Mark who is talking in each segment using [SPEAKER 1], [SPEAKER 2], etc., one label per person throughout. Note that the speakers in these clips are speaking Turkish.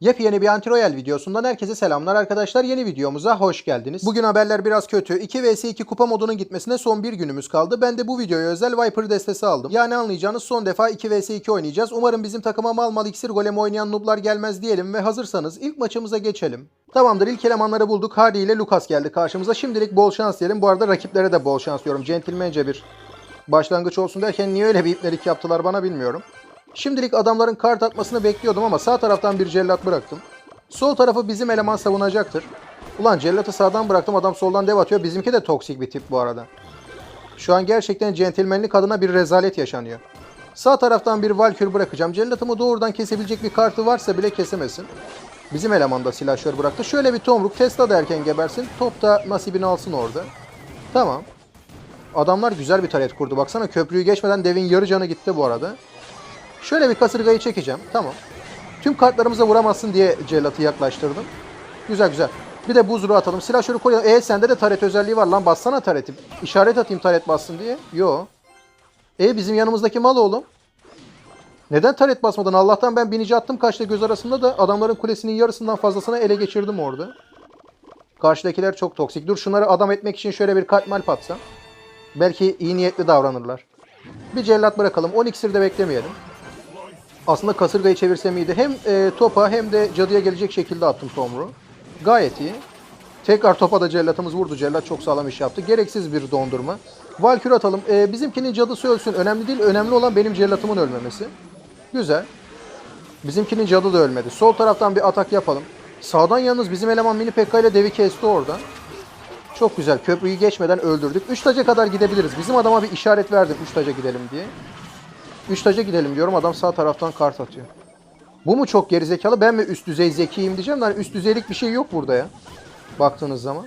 [SPEAKER 1] Yepyeni bir Anti-Royal videosundan herkese selamlar arkadaşlar. Yeni videomuza hoş geldiniz. Bugün haberler biraz kötü. 2 vs 2 kupa modunun gitmesine son bir günümüz kaldı. Ben de bu videoya özel Viper destesi aldım. Yani anlayacağınız son defa 2 vs 2 oynayacağız. Umarım bizim takıma mal mal iksir golem oynayan nooblar gelmez diyelim ve hazırsanız ilk maçımıza geçelim. Tamamdır ilk elemanları bulduk. Hardy ile Lucas geldi karşımıza. Şimdilik bol şans diyelim. Bu arada rakiplere de bol şans diyorum. Centilmence bir başlangıç olsun derken niye öyle bir ipnelik yaptılar bana bilmiyorum. Şimdilik adamların kart atmasını bekliyordum ama sağ taraftan bir cellat bıraktım. Sol tarafı bizim eleman savunacaktır. Ulan cellatı sağdan bıraktım adam soldan dev atıyor. Bizimki de toksik bir tip bu arada. Şu an gerçekten centilmenlik adına bir rezalet yaşanıyor. Sağ taraftan bir Valkür bırakacağım. Cellatımı doğrudan kesebilecek bir kartı varsa bile kesemesin. Bizim eleman da silahşör bıraktı. Şöyle bir tomruk Tesla da erken gebersin. Top da nasibini alsın orada. Tamam. Adamlar güzel bir taret kurdu. Baksana köprüyü geçmeden devin yarı canı gitti bu arada. Şöyle bir kasırgayı çekeceğim. Tamam. Tüm kartlarımıza vuramazsın diye cellatı yaklaştırdım. Güzel güzel. Bir de buzuru atalım. Silahşörü koyalım. E sende de taret özelliği var lan. Bassana tareti. İşaret atayım taret bassın diye. Yo. E bizim yanımızdaki mal oğlum. Neden taret basmadın? Allah'tan ben binici attım kaçta göz arasında da adamların kulesinin yarısından fazlasını ele geçirdim orada. Karşıdakiler çok toksik. Dur şunları adam etmek için şöyle bir kalp malp atsam. Belki iyi niyetli davranırlar. Bir cellat bırakalım. 10 iksir de beklemeyelim. Aslında kasırgayı çevirsem iyiydi. Hem e, topa hem de cadıya gelecek şekilde attım Tomru. Gayet iyi. Tekrar topa da cellatımız vurdu. Cellat çok sağlam iş yaptı. Gereksiz bir dondurma. Valkür atalım. E, bizimkinin cadısı ölsün. Önemli değil. Önemli olan benim cellatımın ölmemesi. Güzel. Bizimkinin cadı da ölmedi. Sol taraftan bir atak yapalım. Sağdan yalnız bizim eleman mini pekka ile devi kesti orada. Çok güzel. Köprüyü geçmeden öldürdük. 3 taca kadar gidebiliriz. Bizim adama bir işaret verdim 3 taca gidelim diye. 3 taca gidelim diyorum. Adam sağ taraftan kart atıyor. Bu mu çok gerizekalı? Ben mi üst düzey zekiyim diyeceğim. de Hani üst düzeylik bir şey yok burada ya. Baktığınız zaman.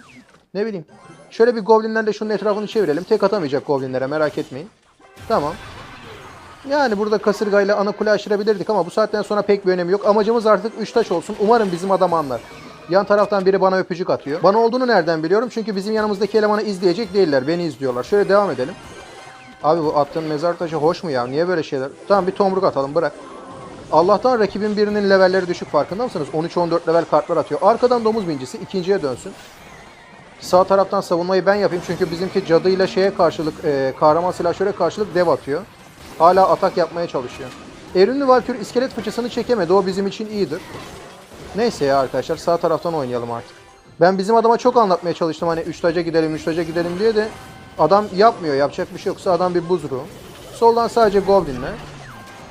[SPEAKER 1] Ne bileyim. Şöyle bir goblinlerle şunun etrafını çevirelim. Tek atamayacak goblinlere merak etmeyin. Tamam. Yani burada kasırgayla ana kule aşırabilirdik ama bu saatten sonra pek bir önemi yok. Amacımız artık 3 taş olsun. Umarım bizim adam anlar. Yan taraftan biri bana öpücük atıyor. Bana olduğunu nereden biliyorum? Çünkü bizim yanımızdaki elemanı izleyecek değiller. Beni izliyorlar. Şöyle devam edelim. Abi bu attığın mezar taşı hoş mu ya? Niye böyle şeyler? Tamam bir tomruk atalım bırak. Allah'tan rakibin birinin levelleri düşük farkında mısınız? 13-14 level kartlar atıyor. Arkadan domuz bincisi ikinciye dönsün. Sağ taraftan savunmayı ben yapayım çünkü bizimki cadıyla şeye karşılık, e, kahraman silahşöre karşılık dev atıyor. Hala atak yapmaya çalışıyor. Erinli Valkür iskelet fıçısını çekemedi. O bizim için iyidir. Neyse ya arkadaşlar sağ taraftan oynayalım artık. Ben bizim adama çok anlatmaya çalıştım hani 3 taca gidelim 3 taca gidelim diye de adam yapmıyor. Yapacak bir şey yoksa adam bir buzru. Soldan sadece Goblin'le.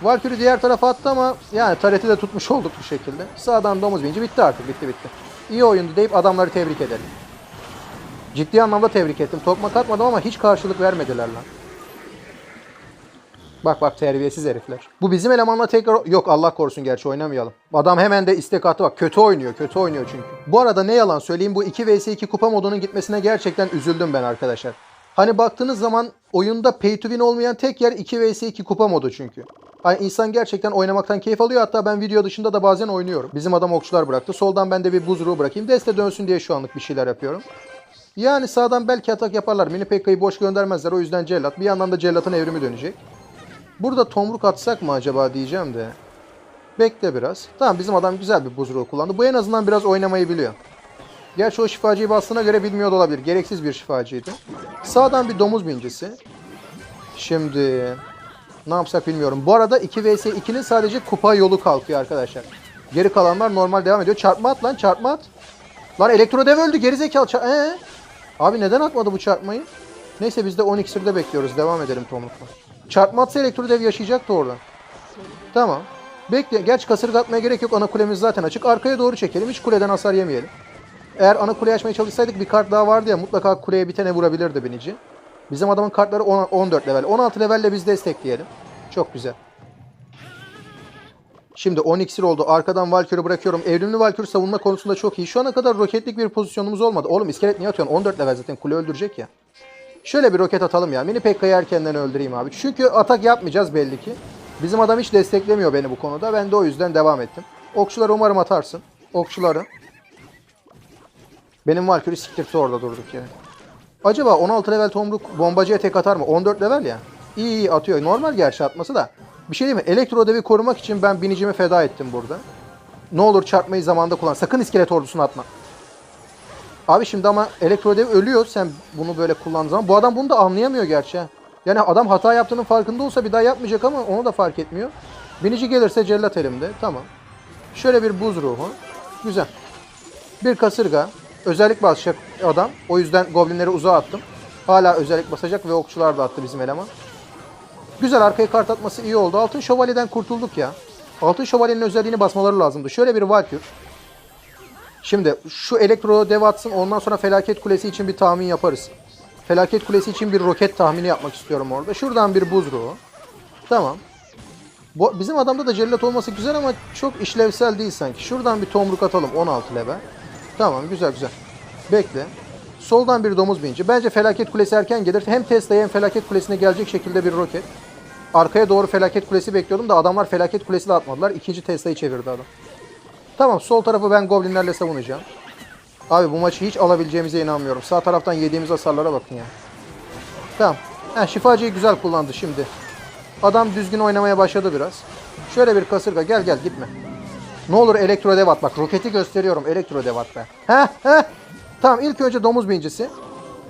[SPEAKER 1] Valkyrie diğer tarafa attı ama yani tareti de tutmuş olduk bu şekilde. Sağdan domuz binci bitti artık bitti bitti. İyi oyundu deyip adamları tebrik edelim. Ciddi anlamda tebrik ettim. Tokmak atmadım ama hiç karşılık vermediler lan. Bak bak terbiyesiz herifler. Bu bizim elemanla tekrar... Yok Allah korusun gerçi oynamayalım. Adam hemen de istek attı bak. Kötü oynuyor. Kötü oynuyor çünkü. Bu arada ne yalan söyleyeyim bu 2 vs 2 kupa modunun gitmesine gerçekten üzüldüm ben arkadaşlar. Hani baktığınız zaman oyunda pay to win olmayan tek yer 2 vs 2 kupa modu çünkü. Hani insan gerçekten oynamaktan keyif alıyor. Hatta ben video dışında da bazen oynuyorum. Bizim adam okçular bıraktı. Soldan ben de bir buzruğu bırakayım. Deste dönsün diye şu anlık bir şeyler yapıyorum. Yani sağdan belki atak yaparlar. Mini Pekka'yı boş göndermezler. O yüzden cellat. Bir yandan da cellatın evrimi dönecek. Burada tomruk atsak mı acaba diyeceğim de. Bekle biraz. Tamam bizim adam güzel bir buzruğu kullandı. Bu en azından biraz oynamayı biliyor. Gerçi o şifacıyı bastığına göre bilmiyor da olabilir. Gereksiz bir şifacıydı. Sağdan bir domuz bincisi. Şimdi ne yapsak bilmiyorum. Bu arada 2 vs 2'nin sadece kupa yolu kalkıyor arkadaşlar. Geri kalanlar normal devam ediyor. Çarpma at lan çarpma at. Lan elektro dev öldü gerizekalı. Ee? Abi neden atmadı bu çarpmayı? Neyse biz de 10 iksirde bekliyoruz. Devam edelim tomrukla. Çarpma atsa elektro dev yaşayacaktı orada. Tamam. Bekle. Gerçi kasırga atmaya gerek yok. Ana kulemiz zaten açık. Arkaya doğru çekelim. Hiç kuleden hasar yemeyelim. Eğer ana kuleyi açmaya çalışsaydık bir kart daha vardı ya mutlaka kuleye bir tane vurabilirdi binici. Bizim adamın kartları 10 14 level. 16 levelle biz destekleyelim. Çok güzel. Şimdi 10 iksir oldu. Arkadan Valkyrie'ı bırakıyorum. Evrimli Valkyrie savunma konusunda çok iyi. Şu ana kadar roketlik bir pozisyonumuz olmadı. Oğlum iskelet niye atıyorsun? 14 level zaten kule öldürecek ya. Şöyle bir roket atalım ya. Mini Pekka'yı erkenden öldüreyim abi. Çünkü atak yapmayacağız belli ki. Bizim adam hiç desteklemiyor beni bu konuda. Ben de o yüzden devam ettim. Okçuları umarım atarsın. Okçuları. Benim Valkyrie siktirti orada durduk yere. Acaba 16 level tomruk bombacıya tek atar mı? 14 level ya. İyi iyi atıyor. Normal gerçi atması da. Bir şey değil mi? Elektro devi korumak için ben binicimi feda ettim burada. Ne olur çarpmayı zamanda kullan. Sakın iskelet ordusunu atma. Abi şimdi ama elektrodev ölüyor sen bunu böyle kullandığın zaman. Bu adam bunu da anlayamıyor gerçi. Yani adam hata yaptığının farkında olsa bir daha yapmayacak ama onu da fark etmiyor. Binici gelirse cellat elimde. Tamam. Şöyle bir buz ruhu. Güzel. Bir kasırga. Özellik basacak adam. O yüzden goblinleri uzağa attım. Hala özellik basacak ve okçular da attı bizim eleman. Güzel arkaya kart atması iyi oldu. Altın şövalyeden kurtulduk ya. Altın şövalyenin özelliğini basmaları lazımdı. Şöyle bir valkür. Şimdi şu elektro dev atsın ondan sonra felaket kulesi için bir tahmin yaparız. Felaket kulesi için bir roket tahmini yapmak istiyorum orada. Şuradan bir buz. Tamam. Bu, bizim adamda da cellat olması güzel ama çok işlevsel değil sanki. Şuradan bir tomruk atalım 16 level. Tamam güzel güzel. Bekle. Soldan bir domuz binci. Bence felaket kulesi erken gelir. Hem Tesla'ya hem felaket kulesine gelecek şekilde bir roket. Arkaya doğru felaket kulesi bekliyordum da adamlar felaket kulesi de atmadılar. İkinci Tesla'yı çevirdi adam. Tamam sol tarafı ben goblinlerle savunacağım. Abi bu maçı hiç alabileceğimize inanmıyorum. Sağ taraftan yediğimiz hasarlara bakın ya. Tamam. Ha, şifacıyı güzel kullandı şimdi. Adam düzgün oynamaya başladı biraz. Şöyle bir kasırga gel gel gitme. Ne olur elektro dev at bak. Roketi gösteriyorum elektro dev at be. Heh heh. Tamam ilk önce domuz bincisi.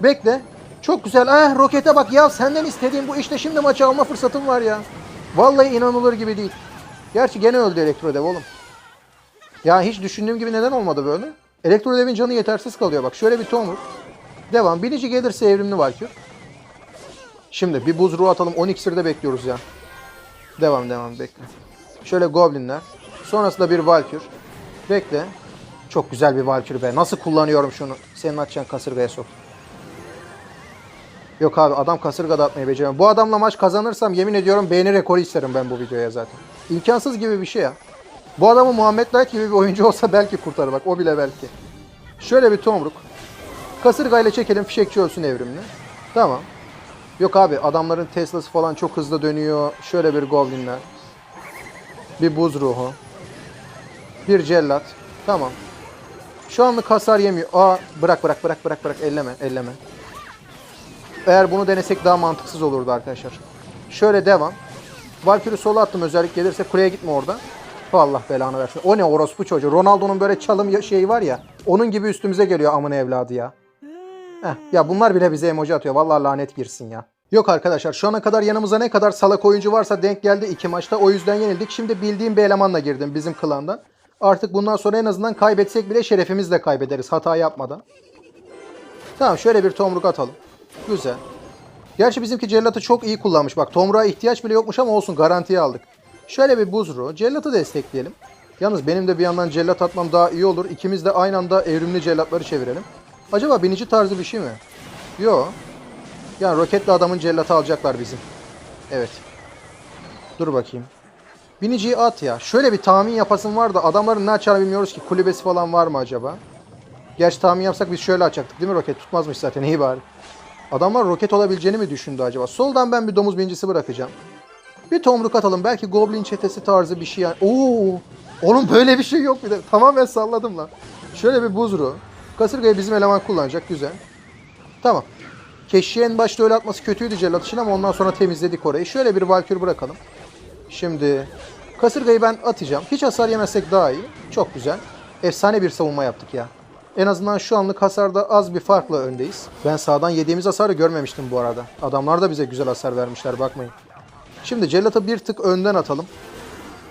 [SPEAKER 1] Bekle. Çok güzel. Ah rokete bak ya senden istediğim bu işte şimdi maçı alma fırsatım var ya. Vallahi inanılır gibi değil. Gerçi gene öldü elektro dev oğlum. Ya hiç düşündüğüm gibi neden olmadı böyle? Elektro devin canı yetersiz kalıyor bak. Şöyle bir tomruk. Devam. Binici gelirse evrimli Valkür. Şimdi bir buz ruhu atalım. 10 iksirde bekliyoruz ya. Devam devam bekle. Şöyle goblinler. Sonrasında bir Valkür. Bekle. Çok güzel bir Valkür be. Nasıl kullanıyorum şunu? Senin açacağın kasırgaya sok. Yok abi adam kasırga da atmayı beceremiyor. Bu adamla maç kazanırsam yemin ediyorum beğeni rekoru isterim ben bu videoya zaten. İmkansız gibi bir şey ya. Bu adamı Muhammed Light gibi bir oyuncu olsa belki kurtarır bak o bile belki. Şöyle bir tomruk. Kasırgayla çekelim fişekçi ölsün evrimli. Tamam. Yok abi adamların Tesla'sı falan çok hızlı dönüyor. Şöyle bir goblinler. Bir buz ruhu. Bir cellat. Tamam. Şu anlık hasar yemiyor. Aa bırak bırak bırak bırak bırak elleme elleme. Eğer bunu denesek daha mantıksız olurdu arkadaşlar. Şöyle devam. Valkyrie'yi sola attım özellik gelirse kuleye gitme orada. Allah belanı versin. O ne orospu çocuğu. Ronaldo'nun böyle çalım şeyi var ya. Onun gibi üstümüze geliyor amın evladı ya. Heh, ya bunlar bile bize emoji atıyor. Vallahi lanet girsin ya. Yok arkadaşlar şu ana kadar yanımıza ne kadar salak oyuncu varsa denk geldi iki maçta. O yüzden yenildik. Şimdi bildiğim bir elemanla girdim bizim klandan. Artık bundan sonra en azından kaybetsek bile şerefimizle kaybederiz hata yapmadan. Tamam şöyle bir tomruk atalım. Güzel. Gerçi bizimki cellatı çok iyi kullanmış. Bak tomruğa ihtiyaç bile yokmuş ama olsun garantiye aldık. Şöyle bir buzru. Cellatı destekleyelim. Yalnız benim de bir yandan cellat atmam daha iyi olur. İkimiz de aynı anda evrimli cellatları çevirelim. Acaba binici tarzı bir şey mi? Yo. Yani roketli adamın cellatı alacaklar bizim. Evet. Dur bakayım. Biniciyi at ya. Şöyle bir tahmin yapasım var da adamların ne açacağını bilmiyoruz ki. Kulübesi falan var mı acaba? Gerçi tahmin yapsak biz şöyle açacaktık değil mi roket? Tutmazmış zaten iyi bari. Adamlar roket olabileceğini mi düşündü acaba? Soldan ben bir domuz binicisi bırakacağım. Bir tomruk atalım. Belki Goblin çetesi tarzı bir şey yani. Oo! Onun böyle bir şey yok bir de. Tamamen salladım lan. Şöyle bir buzru. Kasırgayı bizim eleman kullanacak. Güzel. Tamam. Keşiğe en başta öyle atması kötüydü cellat için ama ondan sonra temizledik orayı. Şöyle bir valkür bırakalım. Şimdi kasırgayı ben atacağım. Hiç hasar yemezsek daha iyi. Çok güzel. Efsane bir savunma yaptık ya. En azından şu anlık hasarda az bir farkla öndeyiz. Ben sağdan yediğimiz hasarı görmemiştim bu arada. Adamlar da bize güzel hasar vermişler bakmayın. Şimdi cellatı bir tık önden atalım.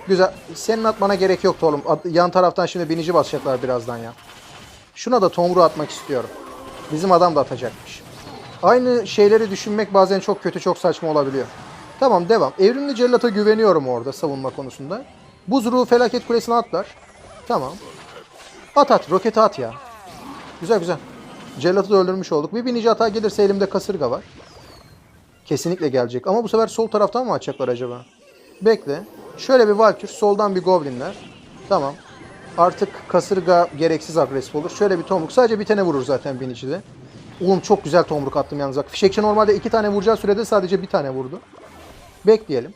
[SPEAKER 1] Güzel. Senin atmana gerek yoktu oğlum. Yan taraftan şimdi binici basacaklar birazdan ya. Şuna da tomru atmak istiyorum. Bizim adam da atacakmış. Aynı şeyleri düşünmek bazen çok kötü, çok saçma olabiliyor. Tamam devam. Evrimli cellata güveniyorum orada savunma konusunda. Buz ruhu felaket kulesine atlar. Tamam. At at. Roketi at ya. Güzel güzel. Cellatı da öldürmüş olduk. Bir binici hata gelirse elimde kasırga var. Kesinlikle gelecek. Ama bu sefer sol taraftan mı açacaklar acaba? Bekle. Şöyle bir Valkür. Soldan bir Goblinler. Tamam. Artık kasırga gereksiz agresif olur. Şöyle bir tomruk. Sadece bir tane vurur zaten binici de. Oğlum çok güzel tomruk attım yalnız. Bak fişekçi normalde iki tane vuracağı sürede sadece bir tane vurdu. Bekleyelim.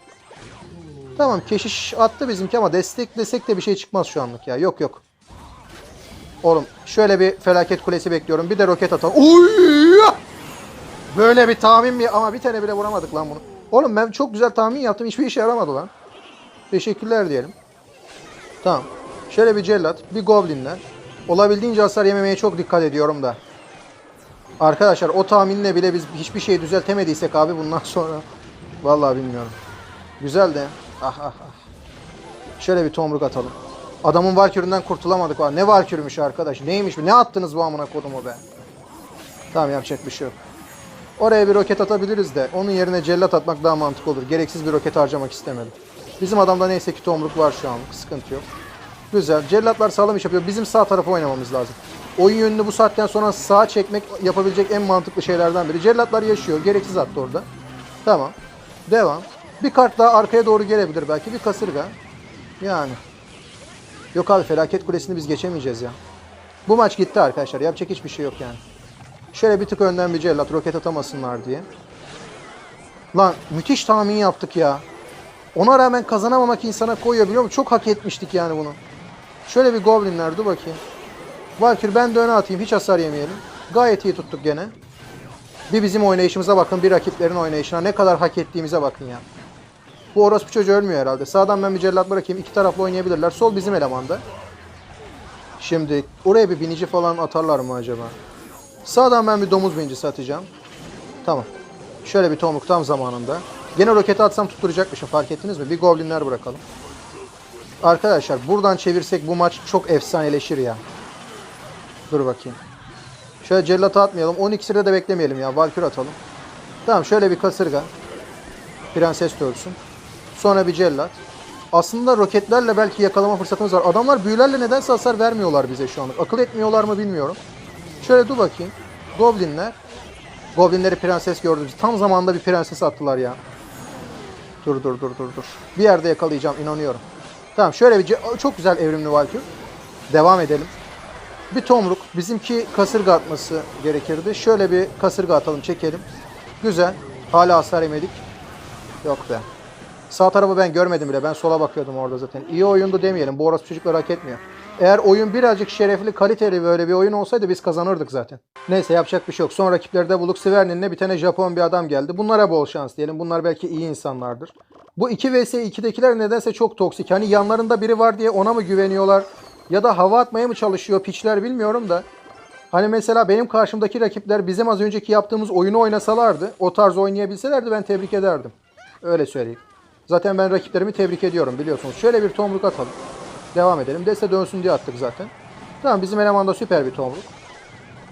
[SPEAKER 1] Tamam keşiş attı bizimki ama desteklesek de bir şey çıkmaz şu anlık ya. Yok yok. Oğlum şöyle bir felaket kulesi bekliyorum. Bir de roket atalım. Oy! Böyle bir tahmin mi? Ama bir tane bile vuramadık lan bunu. Oğlum ben çok güzel tahmin yaptım. Hiçbir işe yaramadı lan. Teşekkürler diyelim. Tamam. Şöyle bir cellat, bir goblinler. Olabildiğince hasar yememeye çok dikkat ediyorum da. Arkadaşlar o tahminle bile biz hiçbir şey düzeltemediysek abi bundan sonra vallahi bilmiyorum. Güzel de. Ah ah ah. Şöyle bir tomruk atalım. Adamın Valkyrie'den kurtulamadık. Var. Ne Valkyrie'miş arkadaş? Neymiş? Ne attınız bu amına kodumu be? Tamam yapacak bir şey yok. Oraya bir roket atabiliriz de onun yerine cellat atmak daha mantıklı olur. Gereksiz bir roket harcamak istemedim. Bizim adamda neyse ki tomruk var şu anlık. Sıkıntı yok. Güzel. Cellatlar sağlam iş yapıyor. Bizim sağ tarafa oynamamız lazım. Oyun yönünü bu saatten sonra sağa çekmek yapabilecek en mantıklı şeylerden biri. Cellatlar yaşıyor. Gereksiz attı orada. Tamam. Devam. Bir kart daha arkaya doğru gelebilir belki. Bir kasırga. Yani. Yok abi felaket kulesini biz geçemeyeceğiz ya. Bu maç gitti arkadaşlar. Yapacak hiçbir şey yok yani. Şöyle bir tık önden bir cellat roket atamasınlar diye. Lan müthiş tahmin yaptık ya. Ona rağmen kazanamamak insana koyuyor biliyor musun? Çok hak etmiştik yani bunu. Şöyle bir goblinler dur bakayım. Valkyr ben de öne atayım. Hiç hasar yemeyelim. Gayet iyi tuttuk gene. Bir bizim oynayışımıza bakın. Bir rakiplerin oynayışına. Ne kadar hak ettiğimize bakın ya. Bu orospu çocuğu ölmüyor herhalde. Sağdan ben bir cellat bırakayım. İki taraflı oynayabilirler. Sol bizim elemanda. Şimdi oraya bir binici falan atarlar mı acaba? Sağdan ben bir domuz binicisi atacağım. Tamam. Şöyle bir tomruk tam zamanında. Gene roketi atsam tutturacakmışım fark ettiniz mi? Bir goblinler bırakalım. Arkadaşlar buradan çevirsek bu maç çok efsaneleşir ya. Dur bakayım. Şöyle cellatı atmayalım. 12'sinde de beklemeyelim ya. Valkür atalım. Tamam şöyle bir kasırga. Prenses de. Sonra bir cellat. Aslında roketlerle belki yakalama fırsatımız var. Adamlar büyülerle nedense hasar vermiyorlar bize şu anlık. Akıl etmiyorlar mı bilmiyorum. Şöyle dur bakayım. Goblinler. Goblinleri prenses gördüm. Tam zamanda bir prenses attılar ya. Dur dur dur dur dur. Bir yerde yakalayacağım inanıyorum. Tamam şöyle bir çok güzel evrimli Valkür. Devam edelim. Bir tomruk. Bizimki kasırga atması gerekirdi. Şöyle bir kasırga atalım çekelim. Güzel. Hala hasar yemedik. Yok be. Sağ tarafı ben görmedim bile. Ben sola bakıyordum orada zaten. İyi oyundu demeyelim. Bu orası çocuklar hak etmiyor. Eğer oyun birazcık şerefli, kaliteli böyle bir oyun olsaydı biz kazanırdık zaten. Neyse yapacak bir şey yok. Son rakiplerde bulduk. Sivernin'le bir tane Japon bir adam geldi. Bunlara bol şans diyelim. Bunlar belki iyi insanlardır. Bu 2 vs 2'dekiler nedense çok toksik. Hani yanlarında biri var diye ona mı güveniyorlar? Ya da hava atmaya mı çalışıyor piçler bilmiyorum da. Hani mesela benim karşımdaki rakipler bizim az önceki yaptığımız oyunu oynasalardı, o tarz oynayabilselerdi ben tebrik ederdim. Öyle söyleyeyim. Zaten ben rakiplerimi tebrik ediyorum biliyorsunuz. Şöyle bir tomruk atalım. Devam edelim. Deste dönsün diye attık zaten. Tamam bizim elemanda süper bir tomruk.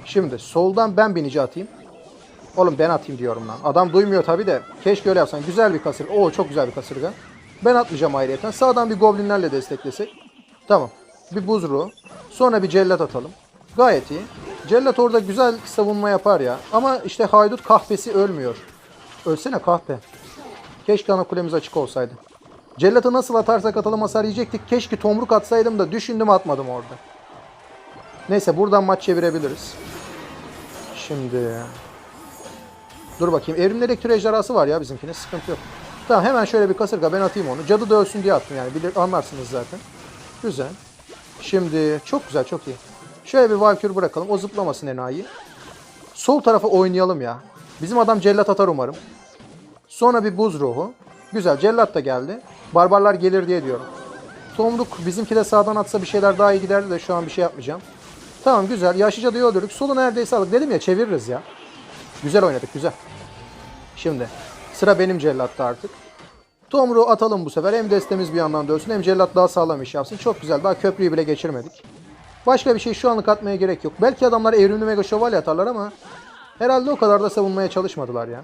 [SPEAKER 1] Şimdi soldan ben binici atayım. Oğlum ben atayım diyorum lan. Adam duymuyor tabi de. Keşke öyle yapsan. Güzel bir kasırga. Oo çok güzel bir kasırga. Ben atmayacağım ayrıyeten. Sağdan bir goblinlerle desteklesek. Tamam. Bir buzru. Sonra bir cellat atalım. Gayet iyi. Cellat orada güzel savunma yapar ya. Ama işte haydut kahpesi ölmüyor. Ölsene kahpe. Keşke ana kulemiz açık olsaydı. Cellatı nasıl atarsak atalım hasar yiyecektik. Keşke tomruk atsaydım da düşündüm atmadım orada. Neyse buradan maç çevirebiliriz. Şimdi... Dur bakayım. Evrimli elektro ejderhası var ya bizimkinin. Sıkıntı yok. Tamam hemen şöyle bir kasırga ben atayım onu. Cadı da ölsün diye attım yani. Bilir, anlarsınız zaten. Güzel. Şimdi çok güzel çok iyi. Şöyle bir Valkür bırakalım. O zıplamasın enayi. Sol tarafa oynayalım ya. Bizim adam cellat atar umarım. Sonra bir buz ruhu. Güzel. Cellat da geldi. Barbarlar gelir diye diyorum. Tomruk bizimki de sağdan atsa bir şeyler daha iyi giderdi de şu an bir şey yapmayacağım. Tamam güzel. Yaşlıca da öldürdük. Solu neredeyse aldık. Dedim ya çeviririz ya. Güzel oynadık güzel. Şimdi sıra benim cellatta artık. Tomruğu atalım bu sefer. Hem destemiz bir yandan dönsün hem cellat daha sağlam iş yapsın. Çok güzel. Daha köprüyü bile geçirmedik. Başka bir şey şu anlık atmaya gerek yok. Belki adamlar evrimli mega şövalye atarlar ama herhalde o kadar da savunmaya çalışmadılar ya.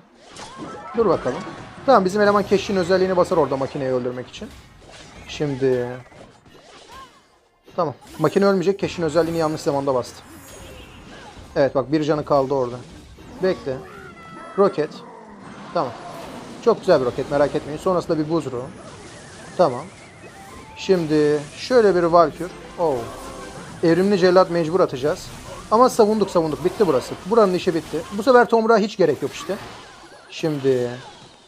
[SPEAKER 1] Dur bakalım. Tamam bizim eleman keşin özelliğini basar orada makineyi öldürmek için. Şimdi... Tamam. Makine ölmeyecek. Keşin özelliğini yanlış zamanda bastı. Evet bak bir canı kaldı orada. Bekle. Roket. Tamam. Çok güzel bir roket merak etmeyin. Sonrasında bir buzru. Tamam. Şimdi şöyle bir Valkür. Oo. Evrimli cellat mecbur atacağız. Ama savunduk savunduk. Bitti burası. Buranın işi bitti. Bu sefer Tomruk'a hiç gerek yok işte. Şimdi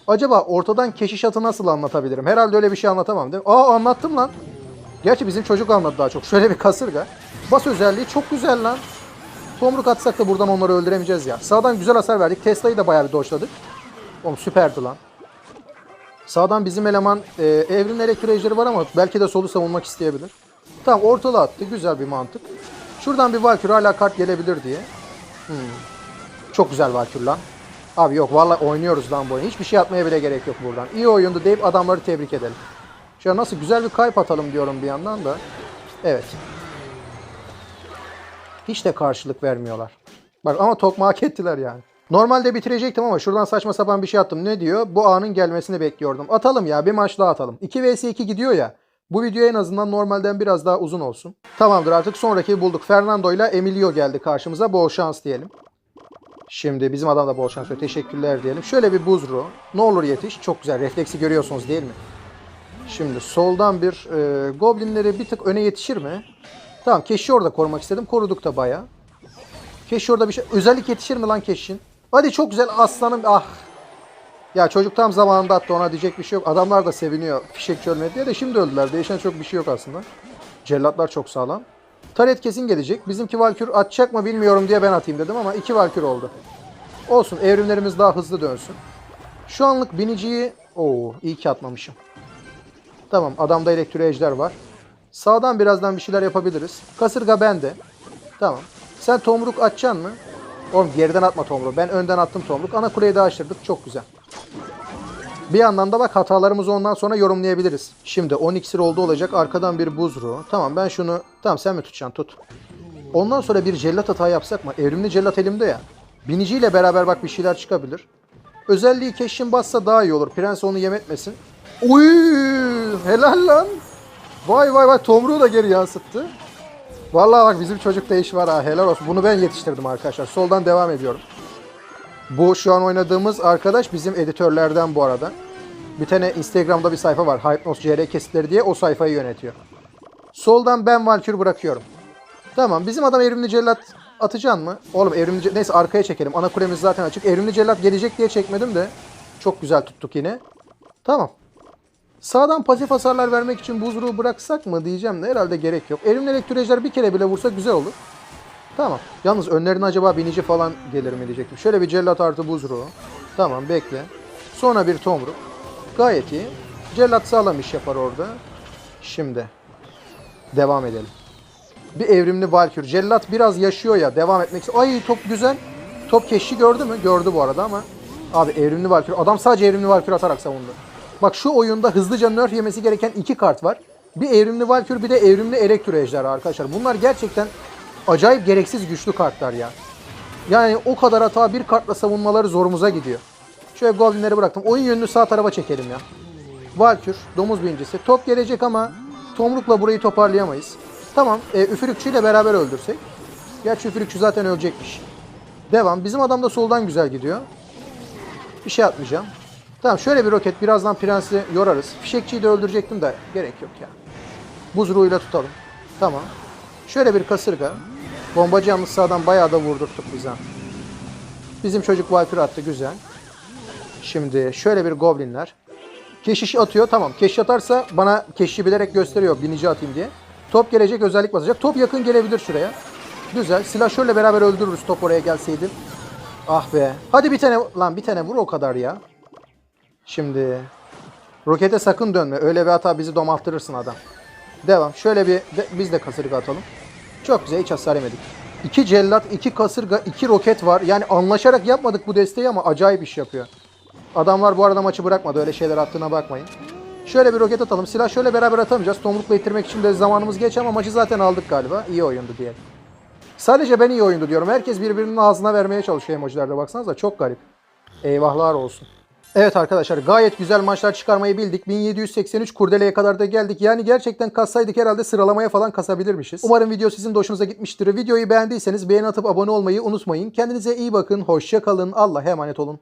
[SPEAKER 1] acaba ortadan keşiş atı nasıl anlatabilirim? Herhalde öyle bir şey anlatamam değil mi? Aa anlattım lan. Gerçi bizim çocuk anlattı daha çok. Şöyle bir kasırga. Bas özelliği çok güzel lan. Tomruk atsak da buradan onları öldüremeyeceğiz ya. Sağdan güzel hasar verdik. Tesla'yı da bayağı bir dodge'ladık. Oğlum süperdi lan. Sağdan bizim eleman e, evrimli elektro ejderi var ama belki de solu savunmak isteyebilir. Tamam ortalı attı. Güzel bir mantık. Şuradan bir Valkyrie hala kart gelebilir diye. Hmm. Çok güzel Valkyrie lan. Abi yok vallahi oynuyoruz lan bu oyunu. Hiçbir şey atmaya bile gerek yok buradan. İyi oyundu deyip adamları tebrik edelim. An nasıl güzel bir kayıp atalım diyorum bir yandan da. Evet. Hiç de karşılık vermiyorlar. Bak ama tokma hak ettiler yani. Normalde bitirecektim ama şuradan saçma sapan bir şey attım. Ne diyor? Bu anın gelmesini bekliyordum. Atalım ya bir maç daha atalım. 2 vs 2 gidiyor ya. Bu video en azından normalden biraz daha uzun olsun. Tamamdır artık sonraki bulduk. Fernando ile Emilio geldi karşımıza. Bol şans diyelim. Şimdi bizim adam da bol şans diyor. Teşekkürler diyelim. Şöyle bir buzru. Ne olur yetiş. Çok güzel. Refleksi görüyorsunuz değil mi? Şimdi soldan bir e, goblinleri bir tık öne yetişir mi? Tamam Keş'i orada korumak istedim. Koruduk da baya. Keş orada bir şey. Özellik yetişir mi lan Keş'in? Hadi çok güzel aslanım. Ah. Ya çocuk tam zamanında attı ona diyecek bir şey yok. Adamlar da seviniyor fişekçi ölmedi diye de şimdi öldüler. Değişen çok bir şey yok aslında. Cellatlar çok sağlam. Taret kesin gelecek. Bizimki Valkür atacak mı bilmiyorum diye ben atayım dedim ama iki Valkür oldu. Olsun evrimlerimiz daha hızlı dönsün. Şu anlık biniciyi... Oo iyi ki atmamışım. Tamam adamda elektro ejder var. Sağdan birazdan bir şeyler yapabiliriz. Kasırga bende. Tamam. Sen tomruk atacaksın mı? Oğlum geriden atma tomruğu. Ben önden attım tomruk. Ana kuleyi de aşırdık. Çok güzel. Bir yandan da bak hatalarımızı ondan sonra yorumlayabiliriz. Şimdi 10 iksir oldu olacak. Arkadan bir buzru. Tamam ben şunu... Tamam sen mi tutacaksın? Tut. Ondan sonra bir cellat hata yapsak mı? Evrimli cellat elimde ya. Biniciyle beraber bak bir şeyler çıkabilir. Özelliği keşin bassa daha iyi olur. Prens onu yem etmesin. Uy, helal lan. Vay vay vay tomruğu da geri yansıttı. Vallahi bak bizim çocukta iş var ha helal olsun. Bunu ben yetiştirdim arkadaşlar. Soldan devam ediyorum. Bu şu an oynadığımız arkadaş bizim editörlerden bu arada. Bir tane Instagram'da bir sayfa var. Hypnos CR kesitleri diye o sayfayı yönetiyor. Soldan ben Valkür bırakıyorum. Tamam bizim adam evrimli cellat atacaksın mı? Oğlum evrimli ce- neyse arkaya çekelim. Ana kulemiz zaten açık. Evrimli cellat gelecek diye çekmedim de. Çok güzel tuttuk yine. Tamam. Sağdan pasif hasarlar vermek için buzruğu bıraksak mı diyeceğim de herhalde gerek yok. Evrimli elektrolojler bir kere bile vursa güzel olur. Tamam. Yalnız önlerine acaba binici falan gelir mi diyecektim. Şöyle bir cellat artı buzruğu. Tamam bekle. Sonra bir tomruk. Gayet iyi. Cellat sağlam iş yapar orada. Şimdi. Devam edelim. Bir evrimli Valkür. Cellat biraz yaşıyor ya. Devam etmek istiyor. Ay top güzel. Top keşi gördü mü? Gördü bu arada ama. Abi evrimli Valkür. Adam sadece evrimli Valkür atarak savundu. Bak şu oyunda hızlıca nerf yemesi gereken iki kart var. Bir evrimli Valkür bir de evrimli Elektro Ejderha arkadaşlar. Bunlar gerçekten acayip gereksiz güçlü kartlar ya. Yani o kadar hata bir kartla savunmaları zorumuza gidiyor. Şöyle goblinleri bıraktım. Oyun yönünü sağ tarafa çekelim ya. Valkür, domuz bincisi. Top gelecek ama tomrukla burayı toparlayamayız. Tamam, e, üfürükçüyle beraber öldürsek. Gerçi üfürükçü zaten ölecekmiş. Devam. Bizim adam da soldan güzel gidiyor. Bir şey atmayacağım. Tamam şöyle bir roket. Birazdan prensi yorarız. Fişekçiyi de öldürecektim de gerek yok ya. Buzruğuyla tutalım. Tamam. Şöyle bir kasırga. Bombacı yalnız sağdan bayağı da vurdurttuk bize. Bizim çocuk Valkyr attı güzel. Şimdi şöyle bir goblinler. Keşiş atıyor tamam. Keşiş atarsa bana keşişi bilerek gösteriyor binici atayım diye. Top gelecek özellik basacak. Top yakın gelebilir şuraya. Güzel. Silahşörle beraber öldürürüz top oraya gelseydi. Ah be. Hadi bir tane lan bir tane vur o kadar ya. Şimdi rokete sakın dönme. Öyle bir hata bizi domalttırırsın adam. Devam. Şöyle bir de, biz de kasırga atalım. Çok güzel hiç hasar yemedik. İki cellat, iki kasırga, iki roket var. Yani anlaşarak yapmadık bu desteği ama acayip iş yapıyor. Adamlar bu arada maçı bırakmadı. Öyle şeyler attığına bakmayın. Şöyle bir roket atalım. Silah şöyle beraber atamayacağız. Tomrukla itirmek için de zamanımız geç ama maçı zaten aldık galiba. İyi oyundu diyelim. Sadece ben iyi oyundu diyorum. Herkes birbirinin ağzına vermeye çalışıyor emojilerde baksanıza. Çok garip. Eyvahlar olsun. Evet arkadaşlar gayet güzel maçlar çıkarmayı bildik. 1783 kurdeleye kadar da geldik. Yani gerçekten kassaydık herhalde sıralamaya falan kasabilirmişiz. Umarım video sizin de hoşunuza gitmiştir. Videoyu beğendiyseniz beğeni atıp abone olmayı unutmayın. Kendinize iyi bakın. Hoşça kalın. Allah'a emanet olun.